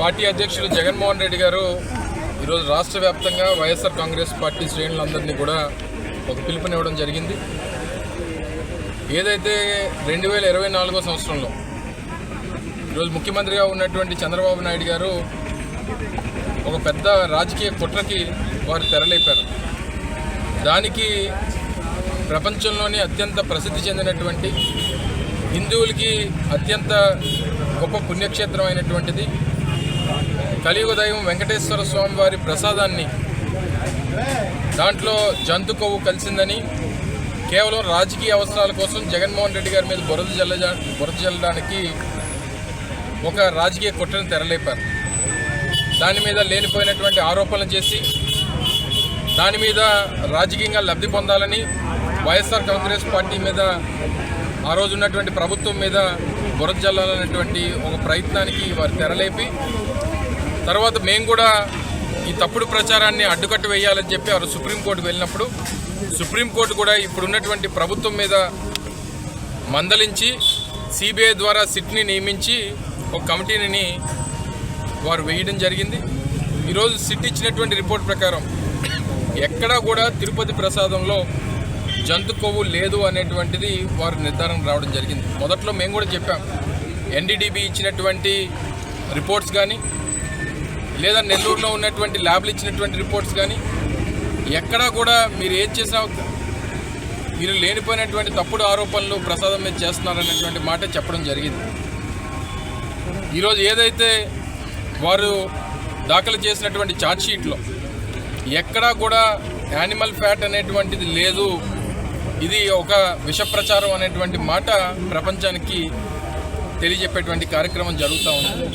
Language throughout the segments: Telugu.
పార్టీ అధ్యక్షులు జగన్మోహన్ రెడ్డి గారు ఈరోజు రాష్ట్ర వ్యాప్తంగా వైఎస్ఆర్ కాంగ్రెస్ పార్టీ శ్రేణులందరినీ కూడా ఒక పిలుపునివ్వడం జరిగింది. ఏదైతే రెండు వేల ఇరవై నాలుగో సంవత్సరంలో ఈరోజు ముఖ్యమంత్రిగా ఉన్నటువంటి చంద్రబాబు నాయుడు గారు ఒక పెద్ద రాజకీయ కుట్రకి వారు తెరలేపారు. దానికి ప్రపంచంలోనే అత్యంత ప్రసిద్ధి చెందినటువంటి హిందువులకి అత్యంత గొప్ప పుణ్యక్షేత్రం అయినటువంటిది కలియుగ దైవం వెంకటేశ్వర స్వామి వారి ప్రసాదాన్ని దాంట్లో జంతు కొవ్వు కలిసిందని కేవలం రాజకీయ అవసరాల కోసం జగన్మోహన్ రెడ్డి గారి మీద బురద జల్ల బురద జల్లడానికి ఒక రాజకీయ కుట్రను తెరలేపారు. దాని మీద లేనిపోయినటువంటి ఆరోపణలు చేసి దాని మీద రాజకీయంగా లబ్ధి పొందాలని వైఎస్ఆర్ కాంగ్రెస్ పార్టీ మీద ఆ రోజు ఉన్నటువంటి ప్రభుత్వం మీద బురద జల్లాలనేటువంటి ఒక ప్రయత్నానికి వారు తెరలేపి తర్వాత మేము కూడా ఈ తప్పుడు ప్రచారాన్ని అడ్డుకట్ట వేయాలని చెప్పి వారు సుప్రీంకోర్టుకు వెళ్ళినప్పుడు సుప్రీంకోర్టు కూడా ఇప్పుడు ఉన్నటువంటి ప్రభుత్వం మీద మందలించి సిబిఐ ద్వారా సిట్ని నియమించి ఒక కమిటీని వారు వేయడం జరిగింది. ఈరోజు సిట్ ఇచ్చినటువంటి రిపోర్ట్ ప్రకారం ఎక్కడా కూడా తిరుపతి ప్రసాదంలో జంతు కొవ్వు లేదు అనేటువంటిది వారు నిర్ధారణ రావడం జరిగింది. మొదట్లో మేము కూడా చెప్పాం. ఎన్డీడీబీ ఇచ్చినటువంటి రిపోర్ట్స్ కానీ లేదా నెల్లూరులో ఉన్నటువంటి ల్యాబ్లు ఇచ్చినటువంటి రిపోర్ట్స్ కానీ ఎక్కడా కూడా మీరు ఏం చేసినా మీరు లేనిపోయినటువంటి తప్పుడు ఆరోపణలు ప్రసాదం మీద చేస్తున్నారనేటువంటి మాట చెప్పడం జరిగింది. ఈరోజు ఏదైతే వారు దాఖలు చేసినటువంటి ఛార్జ్షీట్లో ఎక్కడా కూడా యానిమల్ ఫ్యాట్ అనేటువంటిది లేదు ఇది ఒక విష ప్రచారం అనేటువంటి మాట ప్రపంచానికి తెలియజెప్పేటువంటి కార్యక్రమం జరుగుతూ ఉంది.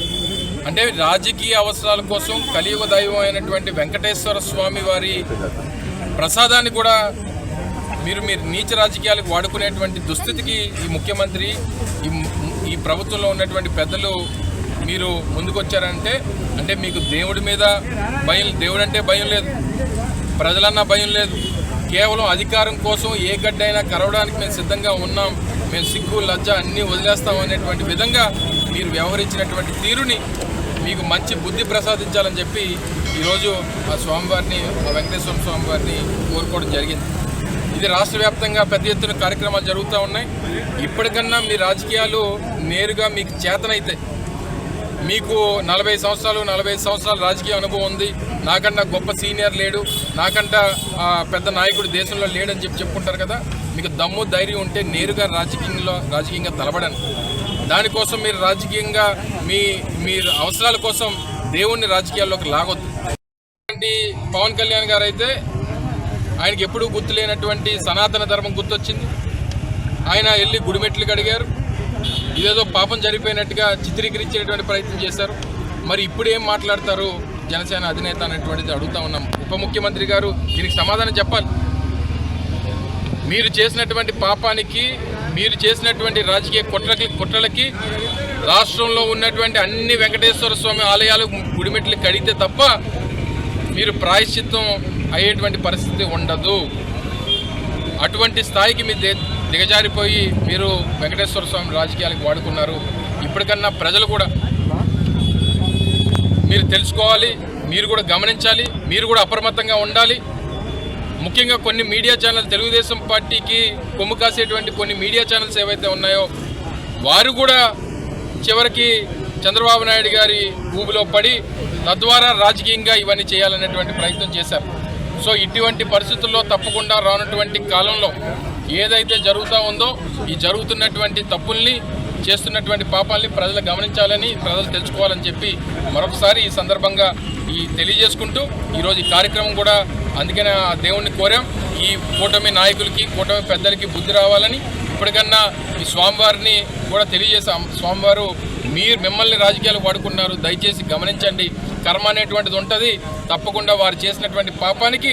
అంటే రాజకీయ అవసరాల కోసం కలియుగ దైవం అయినటువంటి వెంకటేశ్వర స్వామి వారి ప్రసాదాన్ని కూడా మీరు మీరు నీచ రాజకీయాలకు వాడుకునేటువంటి దుస్థితికి ఈ ముఖ్యమంత్రి ఈ ఈ ప్రభుత్వంలో ఉన్నటువంటి పెద్దలు మీరు ముందుకొచ్చారంటే అంటే మీకు దేవుడి మీద భయం దేవుడు అంటే భయం లేదు. ప్రజలన్నా భయం లేదు. కేవలం అధికారం కోసం ఏ గడ్డైనా కరవడానికి మేము సిద్ధంగా ఉన్నాం. మేము సిగ్గు లజ్జ అన్నీ వదిలేస్తాం అనేటువంటి విధంగా మీరు వ్యవహరించినటువంటి తీరుని మీకు మంచి బుద్ధి ప్రసాదించాలని చెప్పి ఈరోజు ఆ స్వామివారిని ఆ వెంకటేశ్వర స్వామివారిని కోరుకోవడం జరిగింది. ఇది రాష్ట్ర వ్యాప్తంగా పెద్ద ఎత్తున కార్యక్రమాలు జరుగుతూ ఉన్నాయి. ఇప్పటికన్నా మీ రాజకీయాలు నేరుగా మీకు చేతనైతే మీకు నలభై సంవత్సరాలు నలభై సంవత్సరాలు సంవత్సరాల రాజకీయ అనుభవం ఉంది. నాకన్నా గొప్ప సీనియర్ లేడు. నాకంటా ఆ, పెద్ద నాయకుడు దేశంలో లేడని చెప్పి చెప్పుకుంటారు కదా. మీకు దమ్ము ధైర్యం ఉంటే నేరుగా రాజకీయంలో రాజకీయంగా తలబడండి దానికోసం మీరు రాజకీయంగా మీ మీ అవసరాల కోసం దేవుణ్ణి రాజకీయాల్లోకి లాగొద్దు. పవన్ కళ్యాణ్ గారు అయితే ఆయనకి ఎప్పుడూ గుర్తులేనటువంటి సనాతన ధర్మం గుర్తొచ్చింది. ఆయన వెళ్ళి గుడిమెట్లు కడిగారు. ఇదేదో పాపం జరిగిపోయినట్టుగా చిత్రీకరించేటువంటి ప్రయత్నం చేశారు. మరి ఇప్పుడు ఏం మాట్లాడతారు జనసేన అధినేత అనేటువంటిది అడుగుతా ఉన్నాం. ఉప ముఖ్యమంత్రి గారు దీనికి సమాధానం చెప్పాలి. మీరు చేసినటువంటి పాపానికి మీరు చేసినటువంటి రాజకీయ కుట్రకి కుట్రలకి రాష్ట్రంలో ఉన్నటువంటి అన్ని వెంకటేశ్వర స్వామి ఆలయాలు గుడిమెట్లు కడిగితే తప్ప మీరు ప్రాయశ్చిత్తం అయ్యేటువంటి పరిస్థితి ఉండదు. అటువంటి స్థాయికి మీ దిగజారిపోయి మీరు వెంకటేశ్వర స్వామి రాజకీయాలకు వాడుకున్నారు. ఇప్పటికన్నా ప్రజలు కూడా మీరు తెలుసుకోవాలి మీరు కూడా గమనించాలి మీరు కూడా అప్రమత్తంగా ఉండాలి. ముఖ్యంగా కొన్ని మీడియా ఛానల్ తెలుగుదేశం పార్టీకి కొమ్ము కాసేటువంటి కొన్ని మీడియా ఛానల్స్ ఏవైతే ఉన్నాయో వారు కూడా చివరికి చంద్రబాబు నాయుడు గారి ఊబిలో పడి తద్వారా రాజకీయంగా ఇవన్నీ చేయాలనేటువంటి ప్రయత్నం చేశారు. సో ఇటువంటి పరిస్థితుల్లో తప్పకుండా రానటువంటి కాలంలో ఏదైతే జరుగుతూ ఉందో ఈ జరుగుతున్నటువంటి తప్పుల్ని చేస్తున్నటువంటి పాపాల్ని ప్రజలు గమనించాలని ప్రజలు తెలుసుకోవాలని చెప్పి మరొకసారి ఈ సందర్భంగా ఈ తెలియజేసుకుంటూ ఈరోజు ఈ కార్యక్రమం కూడా అందుకనే ఆ దేవుణ్ణి కోరాం. ఈ కూటమి నాయకులకి కూటమి పెద్దలకి బుద్ధి రావాలని ఇప్పటికన్నా ఈ స్వామివారిని కూడా తెలియజేసాం స్వామివారు మీరు మిమ్మల్ని రాజకీయాలు వాడుకున్నారు దయచేసి గమనించండి. కర్మ అనేటువంటిది ఉంటుంది తప్పకుండా వారు చేసినటువంటి పాపానికి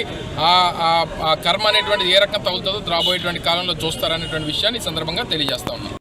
ఆ కర్మ అనేటువంటిది ఏ రకంగా తగులుతుందో రాబోయేటువంటి కాలంలో చూస్తారనేటువంటి విషయాన్ని సందర్భంగా తెలియజేస్తా ఉన్నాం.